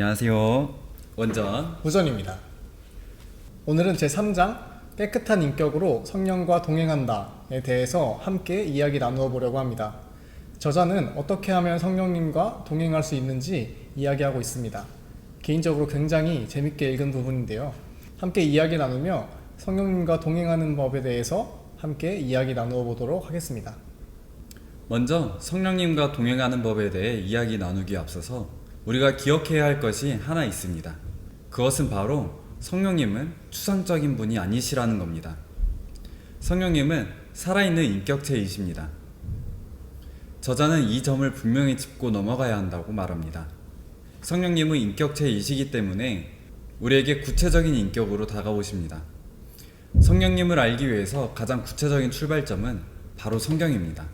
안녕하세요. 원전 우전입니다. 오늘은 제3장 깨끗한 인격으로 성령과 동행한다에 대해서 함께 이야기 나누어 보려고 합니다. 저자는 어떻게 하면 성령님과 동행할 수 있는지 이야기하고 있습니다. 개인적으로 굉장히 재밌게 읽은 부분인데요. 함께 이야기 나누며 성령님과 동행하는 법에 대해서 함께 이야기 나누어 보도록 하겠습니다. 먼저 성령님과 동행하는 법에 대해 이야기 나누기에 앞서서 우리가 기억해야 할 것이 하나 있습니다. 그것은 바로 성령님은 추상적인 분이 아니시라는 겁니다. 성령님은 살아있는 인격체이십니다. 저자는 이 점을 분명히 짚고 넘어가야 한다고 말합니다. 성령님은 인격체이시기 때문에 우리에게 구체적인 인격으로 다가오십니다. 성령님을 알기 위해서 가장 구체적인 출발점은 바로 성경입니다.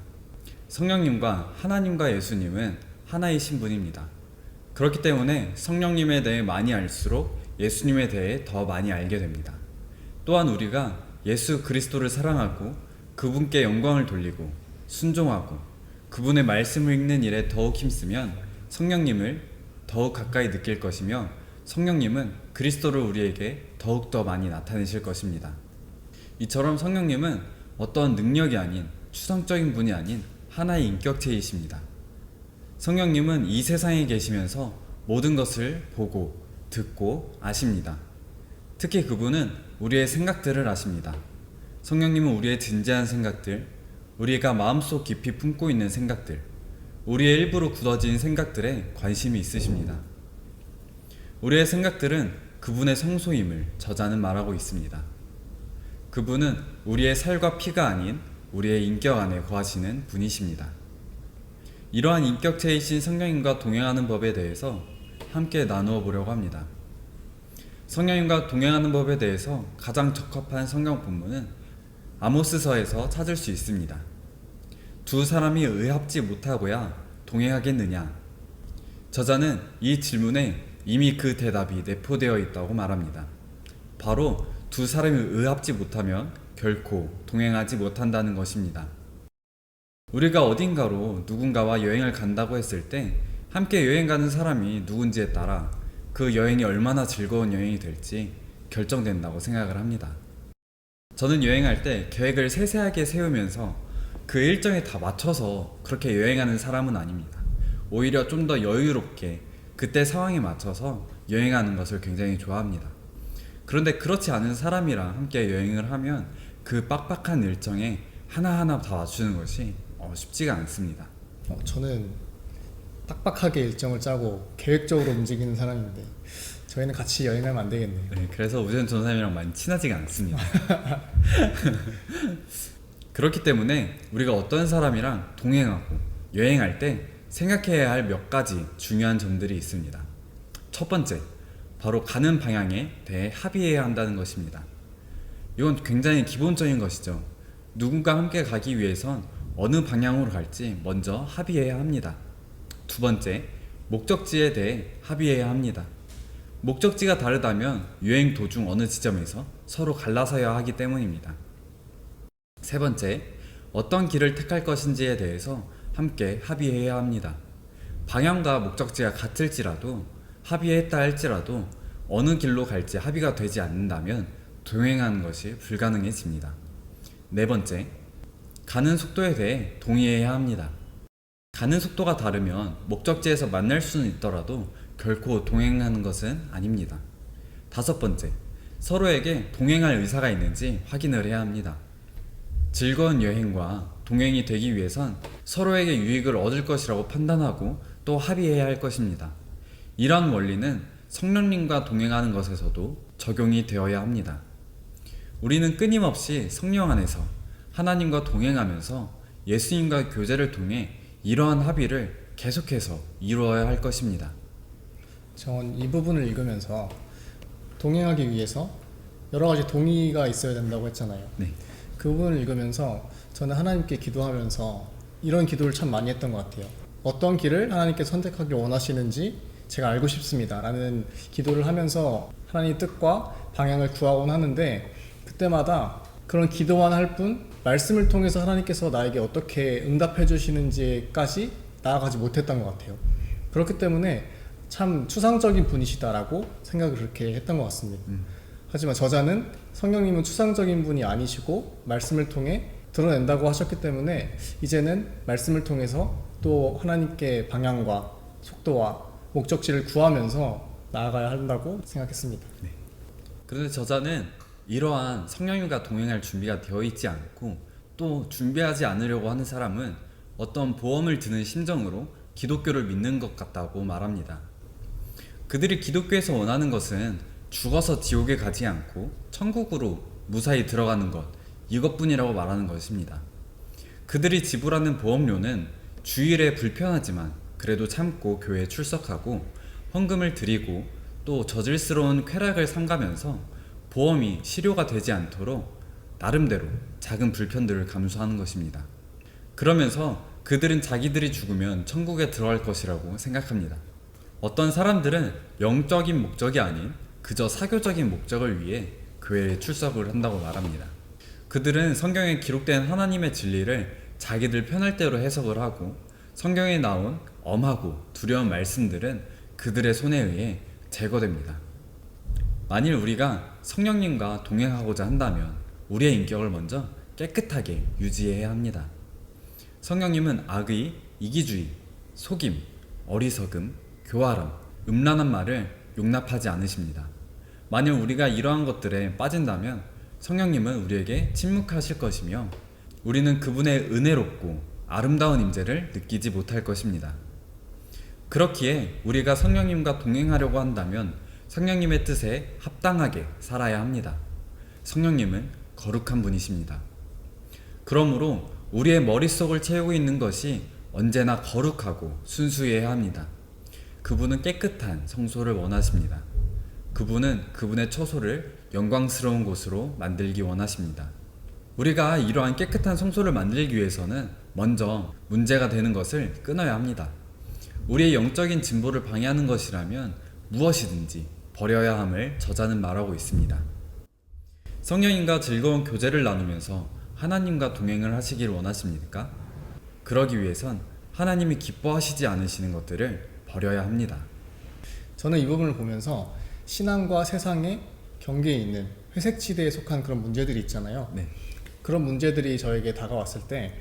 성령님과 하나님과 예수님은 하나이신 분입니다. 그렇기 때문에 성령님에 대해 많이 알수록 예수님에 대해 더 많이 알게 됩니다. 또한 우리가 예수 그리스도를 사랑하고 그분께 영광을 돌리고 순종하고 그분의 말씀을 읽는 일에 더욱 힘쓰면 성령님을 더욱 가까이 느낄 것이며 성령님은 그리스도를 우리에게 더욱 더 많이 나타내실 것입니다. 이처럼 성령님은 어떠한 능력이 아닌 추상적인 분이 아닌 하나의 인격체이십니다. 성령님은 이 세상에 계시면서 모든 것을 보고 듣고 아십니다. 특히 그분은 우리의 생각들을 아십니다. 성령님은 우리의 진지한 생각들, 우리가 마음속 깊이 품고 있는 생각들, 우리의 일부러 굳어진 생각들에 관심이 있으십니다. 우리의 생각들은 그분의 성소임을 저자는 말하고 있습니다. 그분은 우리의 살과 피가 아닌 우리의 인격 안에 거하시는 분이십니다. 이러한 인격체이신 성령님과 동행하는 법에 대해서 함께 나누어 보려고 합니다. 성령님과 동행하는 법에 대해서 가장 적합한 성경 본문은 아모스서에서 찾을 수 있습니다. 두 사람이 의합지 못하고야 동행하겠느냐? 저자는 이 질문에 이미 그 대답이 내포되어 있다고 말합니다. 바로 두 사람이 의합지 못하면 결코 동행하지 못한다는 것입니다. 우리가 어딘가로 누군가와 여행을 간다고 했을 때 함께 여행 가는 사람이 누군지에 따라 그 여행이 얼마나 즐거운 여행이 될지 결정된다고 생각을 합니다. 저는 여행할 때 계획을 세세하게 세우면서 그 일정에 다 맞춰서 그렇게 여행하는 사람은 아닙니다. 오히려 좀 더 여유롭게 그때 상황에 맞춰서 여행하는 것을 굉장히 좋아합니다. 그런데 그렇지 않은 사람이랑 함께 여행을 하면 그 빡빡한 일정에 하나하나 다 맞추는 것이 어, 쉽지가 않습니다. 어, 저는 빡빡하게 일정을 짜고 계획적으로 움직이는 사람인데 저희는 같이 여행하면 안 되겠네요. 네, 그래서 우전 전사님이랑 많이 친하지가 않습니다. 그렇기 때문에 우리가 어떤 사람이랑 동행하고 여행할 때 생각해야 할 몇 가지 중요한 점들이 있습니다. 첫 번째, 바로 가는 방향에 대해 합의해야 한다는 것입니다. 이건 굉장히 기본적인 것이죠. 누군가 함께 가기 위해선 어느 방향으로 갈지 먼저 합의해야 합니다. 두 번째, 목적지에 대해 합의해야 합니다. 목적지가 다르다면 여행 도중 어느 지점에서 서로 갈라서야 하기 때문입니다. 세 번째, 어떤 길을 택할 것인지에 대해서 함께 합의해야 합니다. 방향과 목적지가 같을지라도 합의했다 할지라도 어느 길로 갈지 합의가 되지 않는다면 동행하는 것이 불가능해집니다. 네 번째, 가는 속도에 대해 동의해야 합니다. 가는 속도가 다르면 목적지에서 만날 수는 있더라도 결코 동행하는 것은 아닙니다. 다섯 번째, 서로에게 동행할 의사가 있는지 확인을 해야 합니다. 즐거운 여행과 동행이 되기 위해선 서로에게 유익을 얻을 것이라고 판단하고 또 합의해야 할 것입니다. 이런 원리는 성령님과 동행하는 것에서도 적용이 되어야 합니다. 우리는 끊임없이 성령 안에서 하나님과 동행하면서 예수님과 교제를 통해 이러한 합의를 계속해서 이루어야 할 것입니다. 저는 이 부분을 읽으면서 동행하기 위해서 여러 가지 동의가 있어야 된다고 했잖아요. 네. 그 부분을 읽으면서 저는 하나님께 기도하면서 이런 기도를 참 많이 했던 것 같아요. 어떤 길을 하나님께 선택하기 원하시는지 제가 알고 싶습니다. 라는 기도를 하면서 하나님의 뜻과 방향을 구하곤 하는데 그때마다 그런 기도만 할 뿐 말씀을 통해서 하나님께서 나에게 어떻게 응답해 주시는지까지 나아가지 못했던 것 같아요. 그렇기 때문에 참 추상적인 분이시다라고 생각을 그렇게 했던 것 같습니다. 하지만 저자는 성령님은 추상적인 분이 아니시고 말씀을 통해 드러낸다고 하셨기 때문에 이제는 말씀을 통해서 또 하나님께 방향과 속도와 목적지를 구하면서 나아가야 한다고 생각했습니다. 그런데 저자는 이러한 성령님과 동행할 준비가 되어 있지 않고 또 준비하지 않으려고 하는 사람은 어떤 보험을 드는 심정으로 기독교를 믿는 것 같다고 말합니다. 그들이 기독교에서 원하는 것은 죽어서 지옥에 가지 않고 천국으로 무사히 들어가는 것 이것뿐이라고 말하는 것입니다. 그들이 지불하는 보험료는 주일에 불편하지만 그래도 참고 교회에 출석하고 헌금을 드리고 또 저질스러운 쾌락을 삼가면서 보험이 실효가 되지 않도록 나름대로 작은 불편들을 감수하는 것입니다. 그러면서 그들은 자기들이 죽으면 천국에 들어갈 것이라고 생각합니다. 어떤 사람들은 영적인 목적이 아닌 그저 사교적인 목적을 위해 교회에 출석을 한다고 말합니다. 그들은 성경에 기록된 하나님의 진리를 자기들 편할 대로 해석을 하고 성경에 나온 엄하고 두려운 말씀들은 그들의 손에 의해 제거됩니다. 만일 우리가 성령님과 동행하고자 한다면 우리의 인격을 먼저 깨끗하게 유지해야 합니다. 성령님은 악의, 이기주의, 속임, 어리석음, 교활함, 음란한 말을 용납하지 않으십니다. 만일 우리가 이러한 것들에 빠진다면 성령님은 우리에게 침묵하실 것이며 우리는 그분의 은혜롭고 아름다운 임재를 느끼지 못할 것입니다. 그렇기에 우리가 성령님과 동행하려고 한다면 성령님의 뜻에 합당하게 살아야 합니다. 성령님은 거룩한 분이십니다. 그러므로 우리의 머릿속을 채우고 있는 것이 언제나 거룩하고 순수해야 합니다. 그분은 깨끗한 성소를 원하십니다. 그분은 그분의 처소를 영광스러운 곳으로 만들기 원하십니다. 우리가 이러한 깨끗한 성소를 만들기 위해서는 먼저 문제가 되는 것을 끊어야 합니다. 우리의 영적인 진보를 방해하는 것이라면 무엇이든지 버려야 함을 저자는 말하고 있습니다. 성령님과 즐거운 교제를 나누면서 하나님과 동행을 하시길 원하십니까? 그러기 위해선 하나님이 기뻐하시지 않으시는 것들을 버려야 합니다. 저는 이 부분을 보면서 신앙과 세상의 경계에 있는 회색지대에 속한 그런 문제들이 있잖아요. 네. 그런 문제들이 저에게 다가왔을 때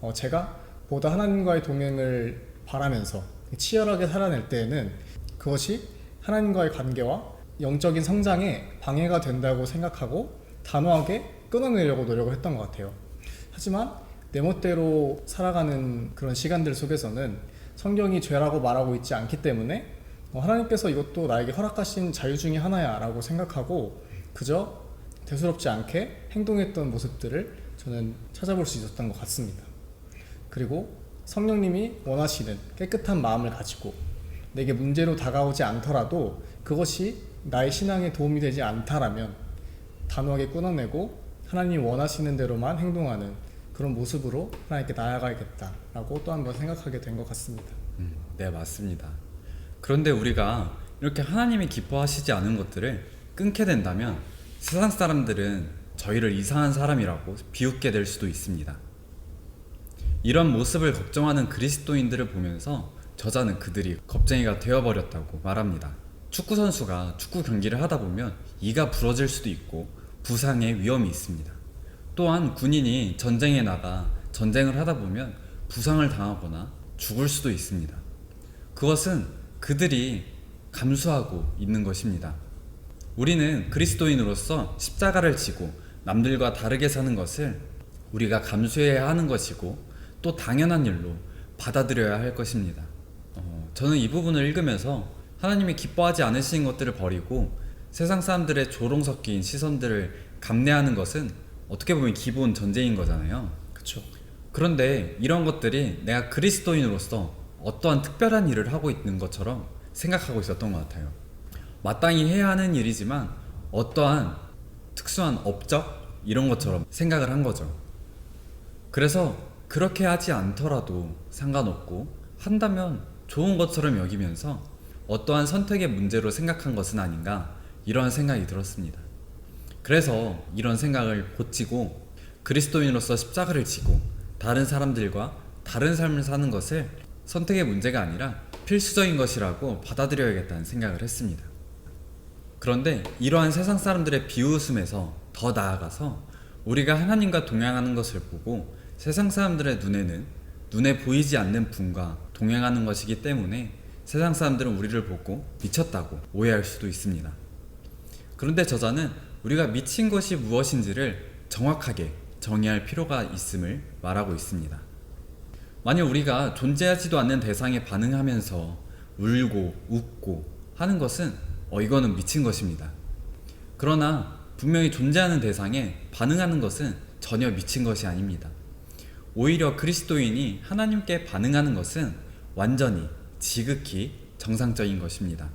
어, 제가 보다 하나님과의 동행을 바라면서 치열하게 살아낼 때에는 그것이 하나님과의 관계와 영적인 성장에 방해가 된다고 생각하고 단호하게 끊어내려고 노력을 했던 것 같아요. 하지만 내 멋대로 살아가는 그런 시간들 속에서는 성경이 죄라고 말하고 있지 않기 때문에 어, 하나님께서 이것도 나에게 허락하신 자유 중의 하나야 라고 생각하고 그저 대수롭지 않게 행동했던 모습들을 저는 찾아볼 수 있었던 것 같습니다. 그리고 성령님이 원하시는 깨끗한 마음을 가지고 내게 문제로 다가오지 않더라도 그것이 나의 신앙에 도움이 되지 않다라면 단호하게 끊어내고 하나님 원하시는 대로만 행동하는 그런 모습으로 하나님께 나아가야겠다라고 또 한 번 생각하게 된 것 같습니다. 음, 네, 맞습니다. 그런데 우리가 이렇게 하나님이 기뻐하시지 않은 것들을 끊게 된다면 세상 사람들은 저희를 이상한 사람이라고 비웃게 될 수도 있습니다. 이런 모습을 걱정하는 그리스도인들을 보면서 저자는 그들이 겁쟁이가 되어버렸다고 말합니다. 축구 선수가 축구 경기를 하다 보면 이가 부러질 수도 있고 부상의 위험이 있습니다. 또한 군인이 전쟁에 나가 전쟁을 하다 보면 부상을 당하거나 죽을 수도 있습니다. 그것은 그들이 감수하고 있는 것입니다. 우리는 그리스도인으로서 십자가를 지고 남들과 다르게 사는 것을 우리가 감수해야 하는 것이고 또 당연한 일로 받아들여야 할 것입니다. 어, 저는 이 부분을 읽으면서 하나님이 기뻐하지 않으시는 것들을 버리고 세상 사람들의 조롱 섞인 시선들을 감내하는 것은 어떻게 보면 기본 전제인 거잖아요. 그렇죠. 그런데 이런 것들이 내가 그리스도인으로서 어떠한 특별한 일을 하고 있는 것처럼 생각하고 있었던 것 같아요. 마땅히 해야 하는 일이지만 어떠한 특수한 업적 이런 것처럼 생각을 한 거죠. 그래서 그렇게 하지 않더라도 상관없고 한다면 좋은 것처럼 여기면서 어떠한 선택의 문제로 생각한 것은 아닌가 이런 생각이 들었습니다. 그래서 이런 생각을 고치고 그리스도인으로서 십자가를 지고 다른 사람들과 다른 삶을 사는 것을 선택의 문제가 아니라 필수적인 것이라고 받아들여야겠다는 생각을 했습니다. 그런데 이러한 세상 사람들의 비웃음에서 더 나아가서 우리가 하나님과 동행하는 것을 보고 세상 사람들의 눈에는 눈에 보이지 않는 분과 동행하는 것이기 때문에 세상 사람들은 우리를 보고 미쳤다고 오해할 수도 있습니다. 그런데 저자는 우리가 미친 것이 무엇인지를 정확하게 정의할 필요가 있음을 말하고 있습니다. 만약 우리가 존재하지도 않는 대상에 반응하면서 울고 웃고 하는 것은 어 이거는 미친 것입니다. 그러나 분명히 존재하는 대상에 반응하는 것은 전혀 미친 것이 아닙니다. 오히려 그리스도인이 하나님께 반응하는 것은 완전히 지극히 정상적인 것입니다.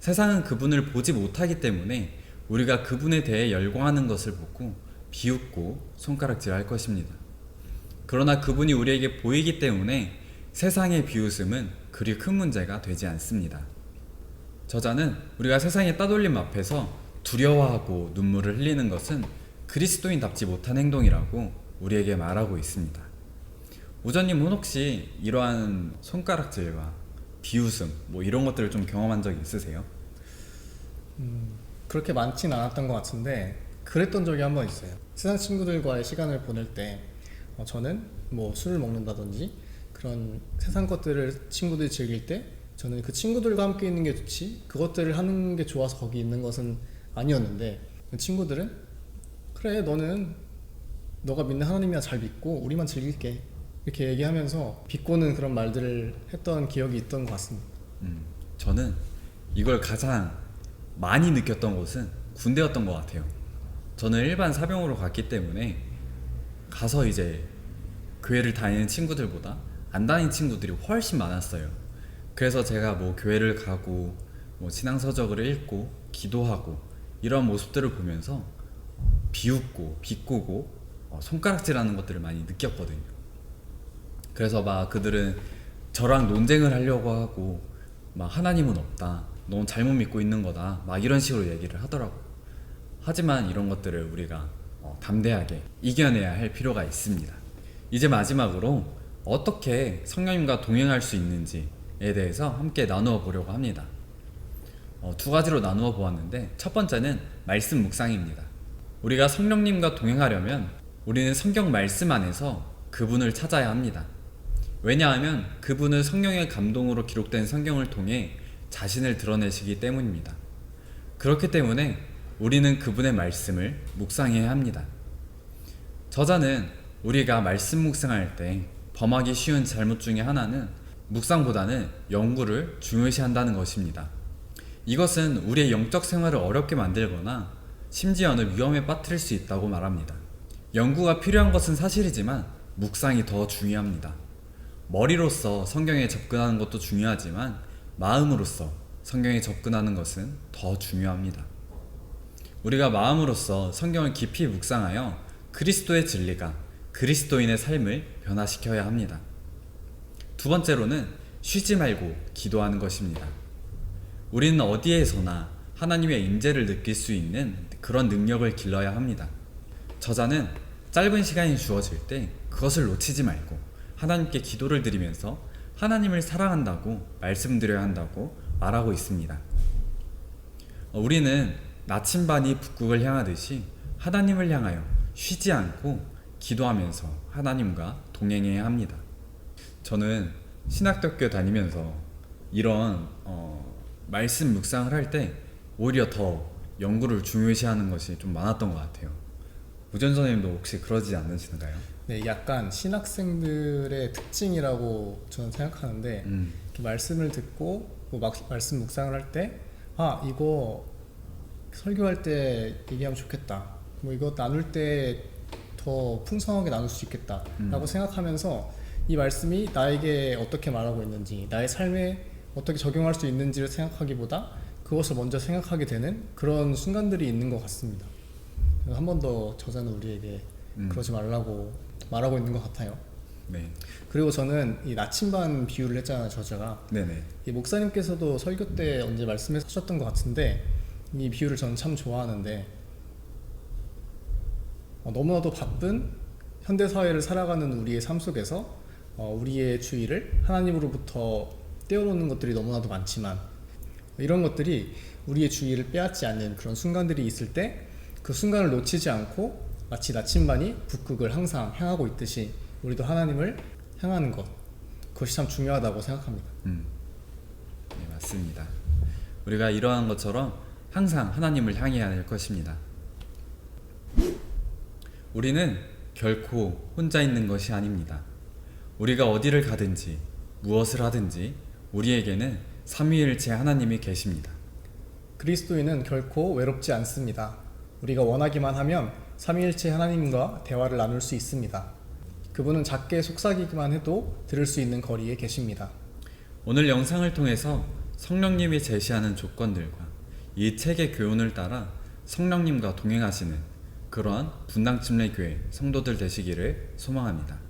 세상은 그분을 보지 못하기 때문에 우리가 그분에 대해 열광하는 것을 보고 비웃고 손가락질할 것입니다. 그러나 그분이 우리에게 보이기 때문에 세상의 비웃음은 그리 큰 문제가 되지 않습니다. 저자는 우리가 세상의 따돌림 앞에서 두려워하고 눈물을 흘리는 것은 그리스도인답지 못한 행동이라고 우리에게 말하고 있습니다. 우전님은 혹시 이러한 손가락질과 비웃음 뭐 이런 것들을 좀 경험한 적 있으세요? 그렇게 많진 않았던 것 같은데 그랬던 적이 한 번 있어요. 세상 친구들과의 시간을 보낼 때 어, 저는 뭐 술을 먹는다든지 그런 세상 것들을 친구들이 즐길 때 저는 그 친구들과 함께 있는 게 좋지 그것들을 하는 게 좋아서 거기 있는 것은 아니었는데 그 친구들은 그래 너는 너가 믿는 하나님이야 잘 믿고 우리만 즐길게 이렇게 얘기하면서 비꼬는 그런 말들을 했던 기억이 있던 것 같습니다. 음, 저는 이걸 가장 많이 느꼈던 곳은 군대였던 것 같아요. 저는 일반 사병으로 갔기 때문에 가서 이제 교회를 다니는 친구들보다 안 다니는 친구들이 훨씬 많았어요. 그래서 제가 뭐 교회를 가고 뭐 신앙서적을 읽고 기도하고 이런 모습들을 보면서 비웃고 비꼬고 어, 손가락질하는 것들을 많이 느꼈거든요. 그래서 막 그들은 저랑 논쟁을 하려고 하고 막 하나님은 없다. 넌 잘못 믿고 있는 거다. 막 이런 식으로 얘기를 하더라고. 하지만 이런 것들을 우리가 어, 담대하게 이겨내야 할 필요가 있습니다. 이제 마지막으로 어떻게 성령님과 동행할 수 있는지에 대해서 함께 나누어 보려고 합니다. 어, 두 가지로 나누어 보았는데 첫 번째는 말씀 묵상입니다. 우리가 성령님과 동행하려면 우리는 성경 말씀 안에서 그분을 찾아야 합니다. 왜냐하면 그분은 성령의 감동으로 기록된 성경을 통해 자신을 드러내시기 때문입니다. 그렇기 때문에 우리는 그분의 말씀을 묵상해야 합니다. 저자는 우리가 말씀 묵상할 때 범하기 쉬운 잘못 중에 하나는 묵상보다는 연구를 중요시한다는 것입니다. 이것은 우리의 영적 생활을 어렵게 만들거나 심지어는 위험에 빠뜨릴 수 있다고 말합니다. 연구가 필요한 것은 사실이지만 묵상이 더 중요합니다. 머리로서 성경에 접근하는 것도 중요하지만 마음으로서 성경에 접근하는 것은 더 중요합니다. 우리가 마음으로서 성경을 깊이 묵상하여 그리스도의 진리가 그리스도인의 삶을 변화시켜야 합니다. 두 번째로는 쉬지 말고 기도하는 것입니다. 우리는 어디에서나 하나님의 임재를 느낄 수 있는 그런 능력을 길러야 합니다. 저자는 짧은 시간이 주어질 때 그것을 놓치지 말고 하나님께 기도를 드리면서 하나님을 사랑한다고 말씀드려야 한다고 말하고 있습니다. 어, 우리는 나침반이 북극을 향하듯이 하나님을 향하여 쉬지 않고 기도하면서 하나님과 동행해야 합니다. 저는 신학대학교 다니면서 이런 어, 말씀 묵상을 할 때 오히려 더 연구를 중요시하는 것이 좀 많았던 것 같아요. 우전 선생님도 혹시 그러지 않으신가요? 네, 약간 신학생들의 특징이라고 저는 생각하는데 음, 이렇게 말씀을 듣고 뭐 막, 말씀 묵상을 할 때 아 이거 설교할 때 얘기하면 좋겠다 뭐 이거 나눌 때 더 풍성하게 나눌 수 있겠다라고 음. 생각하면서 이 말씀이 나에게 어떻게 말하고 있는지 나의 삶에 어떻게 적용할 수 있는지를 생각하기보다 그것을 먼저 생각하게 되는 그런 순간들이 있는 것 같습니다. 한 번 더 저자는 우리에게 음. 그러지 말라고 말하고 있는 것 같아요. 네, 그리고 저는 이 나침반 비유를 했잖아요, 저자가. 네네. 이 목사님께서도 설교 때 언제 말씀하셨던 것 같은데 이 비유를 저는 참 좋아하는데 어, 너무나도 바쁜 현대 사회를 살아가는 우리의 삶 속에서 어, 우리의 주의를 하나님으로부터 떼어놓는 것들이 너무나도 많지만 이런 것들이 우리의 주의를 빼앗지 않는 그런 순간들이 있을 때 그 순간을 놓치지 않고 마치 나침반이 북극을 항상 향하고 있듯이 우리도 하나님을 향하는 것 그것이 참 중요하다고 생각합니다. 네, 맞습니다. 우리가 이러한 것처럼 항상 하나님을 향해야 할 것입니다. 우리는 결코 혼자 있는 것이 아닙니다. 우리가 어디를 가든지 무엇을 하든지 우리에게는 삼위일체 하나님이 계십니다. 그리스도인은 결코 외롭지 않습니다. 우리가 원하기만 하면 삼위일체 하나님과 대화를 나눌 수 있습니다. 그분은 작게 속삭이기만 해도 들을 수 있는 거리에 계십니다. 오늘 영상을 통해서 성령님이 제시하는 조건들과 이 책의 교훈을 따라 성령님과 동행하시는 그러한 분당침례교회 성도들 되시기를 소망합니다.